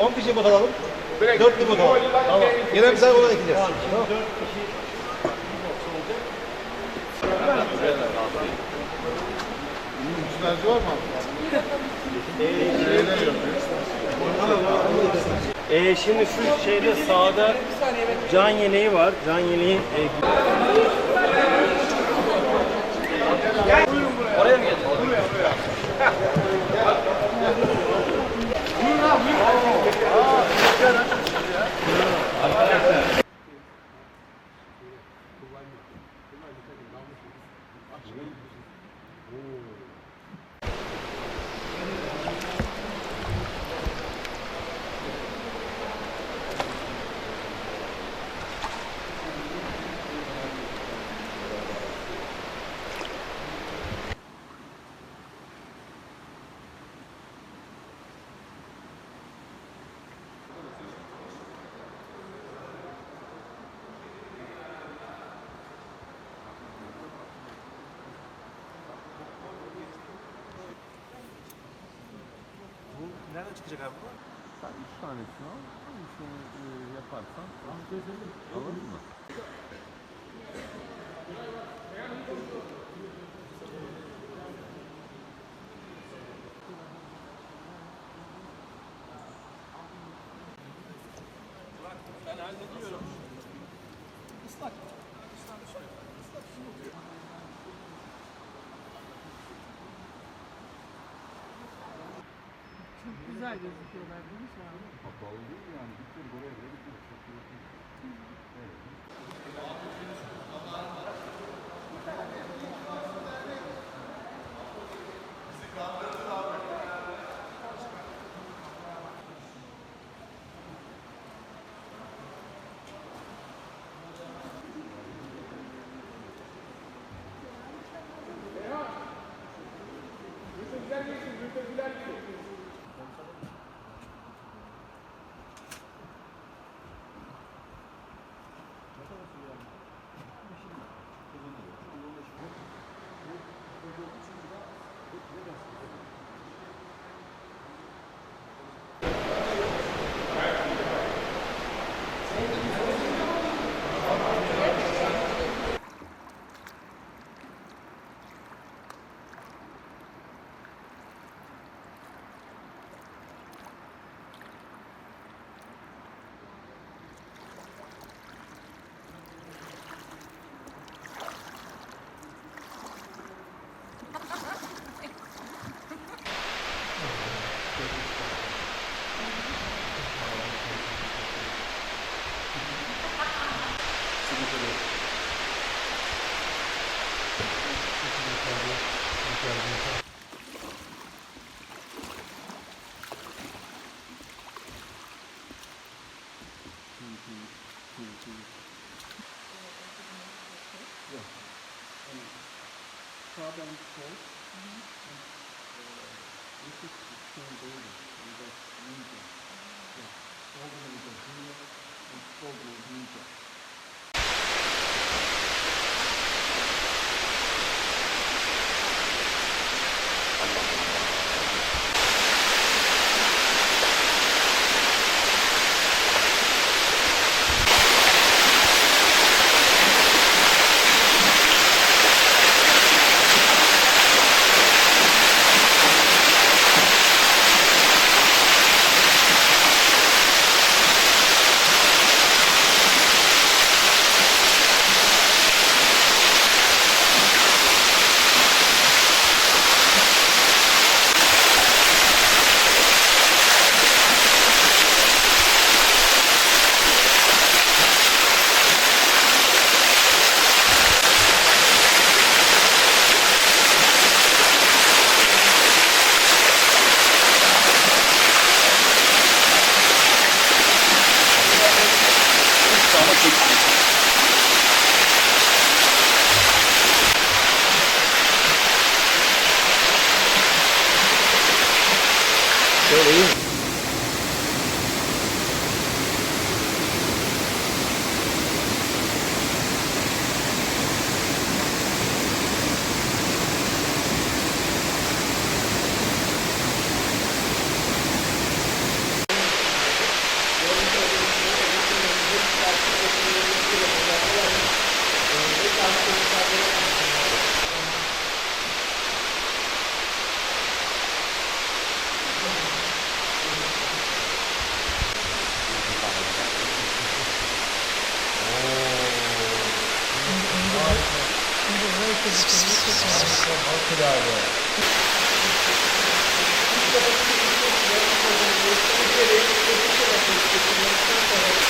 10 kişi bot alalım. 4 bot alalım. Tamam. Yemek sahibi olarak gideceğiz. Tamam. Var mı Ee, şimdi şu şeyde sağda can yeleği var. Can yeleği e, Ooh. Nereden çıkacak abi bu? Sen üç tanesini al. Hangisini e, yaparsan alır mı? güzel gözüküyorlar değil mi şu an? Kapalı değil yani. Gittik oraya bile gittik. Çok güzel. Evet. Bizi kandırdı. 이렇게 이거 이제 이거 Bye. Thank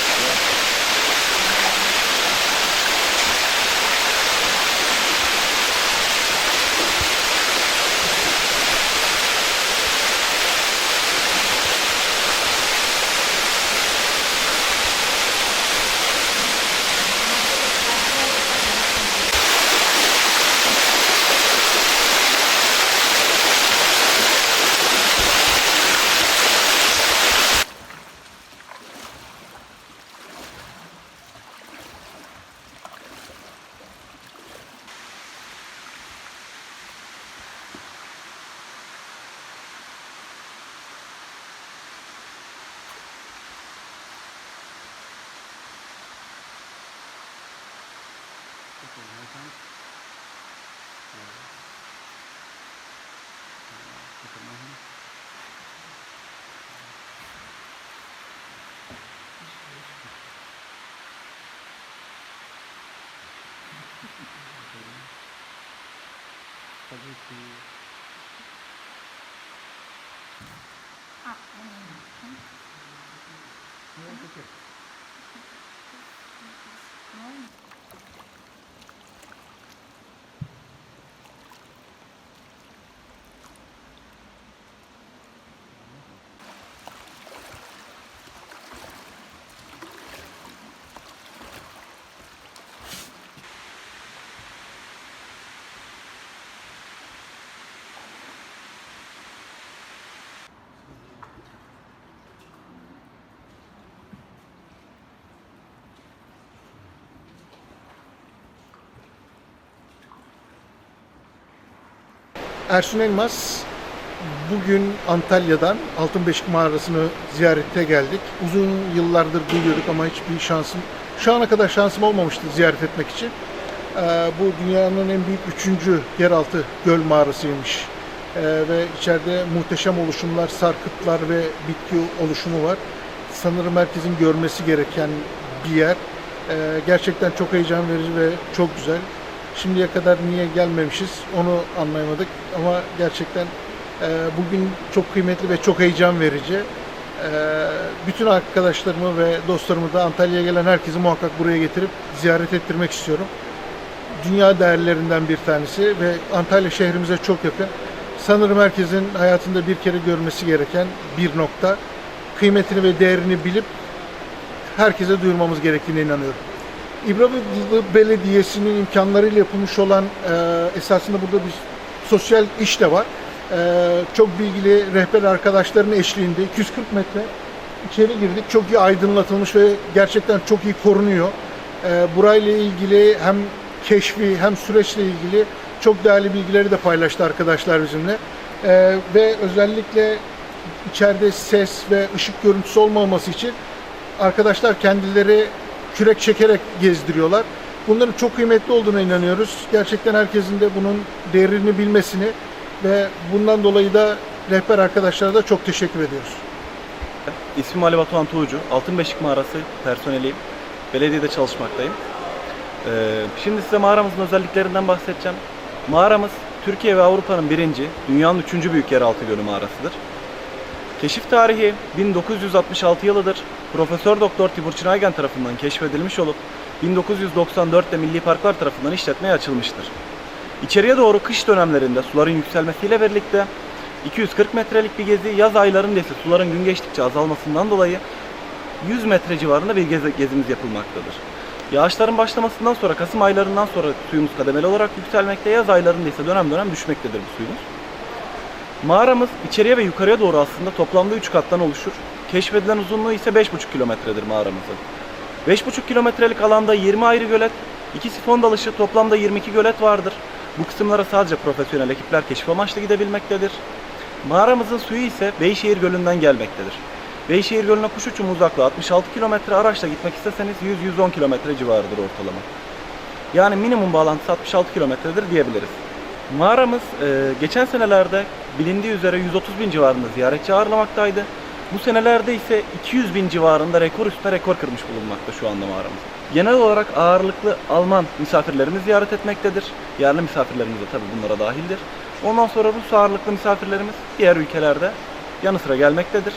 you. kan Ah. Ersun Elmas, bugün Antalya'dan Altınbeşik Mağarası'nı ziyarete geldik. Uzun yıllardır duyuyorduk ama hiçbir şansım, şu ana kadar şansım olmamıştı ziyaret etmek için. Ee, bu dünyanın en büyük üçüncü yeraltı göl mağarasıymış. Ee, ve içeride muhteşem oluşumlar, sarkıtlar ve bitki oluşumu var. Sanırım herkesin görmesi gereken bir yer. Ee, gerçekten çok heyecan verici ve çok güzel. Şimdiye kadar niye gelmemişiz onu anlayamadık ama gerçekten e, bugün çok kıymetli ve çok heyecan verici. E, bütün arkadaşlarımı ve dostlarımı da Antalya'ya gelen herkesi muhakkak buraya getirip ziyaret ettirmek istiyorum. Dünya değerlerinden bir tanesi ve Antalya şehrimize çok yakın. Sanırım herkesin hayatında bir kere görmesi gereken bir nokta. Kıymetini ve değerini bilip herkese duyurmamız gerektiğine inanıyorum. İbrahim Belediyesi'nin imkanlarıyla yapılmış olan e, esasında burada bir sosyal iş de var. E, çok bilgili rehber arkadaşların eşliğinde 240 metre içeri girdik. Çok iyi aydınlatılmış ve gerçekten çok iyi korunuyor. E, burayla ilgili hem keşfi hem süreçle ilgili çok değerli bilgileri de paylaştı arkadaşlar bizimle. E, ve özellikle içeride ses ve ışık görüntüsü olmaması için arkadaşlar kendileri kürek çekerek gezdiriyorlar. Bunların çok kıymetli olduğuna inanıyoruz. Gerçekten herkesin de bunun değerini bilmesini ve bundan dolayı da rehber arkadaşlara da çok teşekkür ediyoruz. İsmim Ali Batuhan Tuğcu. Altınbeşik Mağarası personeliyim. Belediyede çalışmaktayım. Ee, şimdi size mağaramızın özelliklerinden bahsedeceğim. Mağaramız Türkiye ve Avrupa'nın birinci, dünyanın üçüncü büyük yeraltı gölü mağarasıdır. Keşif tarihi 1966 yılıdır. Profesör Doktor Tibur Çınaygen tarafından keşfedilmiş olup 1994'te Milli Parklar tarafından işletmeye açılmıştır. İçeriye doğru kış dönemlerinde suların yükselmesiyle birlikte 240 metrelik bir gezi, yaz aylarında ise suların gün geçtikçe azalmasından dolayı 100 metre civarında bir gezi, gezimiz yapılmaktadır. Yağışların başlamasından sonra Kasım aylarından sonra suyumuz kademeli olarak yükselmekte, yaz aylarında ise dönem dönem düşmektedir bu suyumuz. Mağaramız içeriye ve yukarıya doğru aslında toplamda 3 kattan oluşur. Keşfedilen uzunluğu ise 5,5 kilometredir mağaramızın. 5,5 kilometrelik alanda 20 ayrı gölet, 2 sifon dalışı toplamda 22 gölet vardır. Bu kısımlara sadece profesyonel ekipler keşif amaçlı gidebilmektedir. Mağaramızın suyu ise Beyşehir Gölü'nden gelmektedir. Beyşehir Gölü'ne kuş uçumu uzaklığı 66 kilometre, araçla gitmek isteseniz 100-110 kilometre civarıdır ortalama. Yani minimum bağlantısı 66 kilometredir diyebiliriz. Mağaramız e, geçen senelerde bilindiği üzere 130 bin civarında ziyaretçi ağırlamaktaydı. Bu senelerde ise 200 bin civarında rekor üstüne rekor kırmış bulunmakta şu anda mağaramız. Genel olarak ağırlıklı Alman misafirlerimiz ziyaret etmektedir. Yerli misafirlerimiz de tabii bunlara dahildir. Ondan sonra Rus ağırlıklı misafirlerimiz diğer ülkelerde yanı sıra gelmektedir.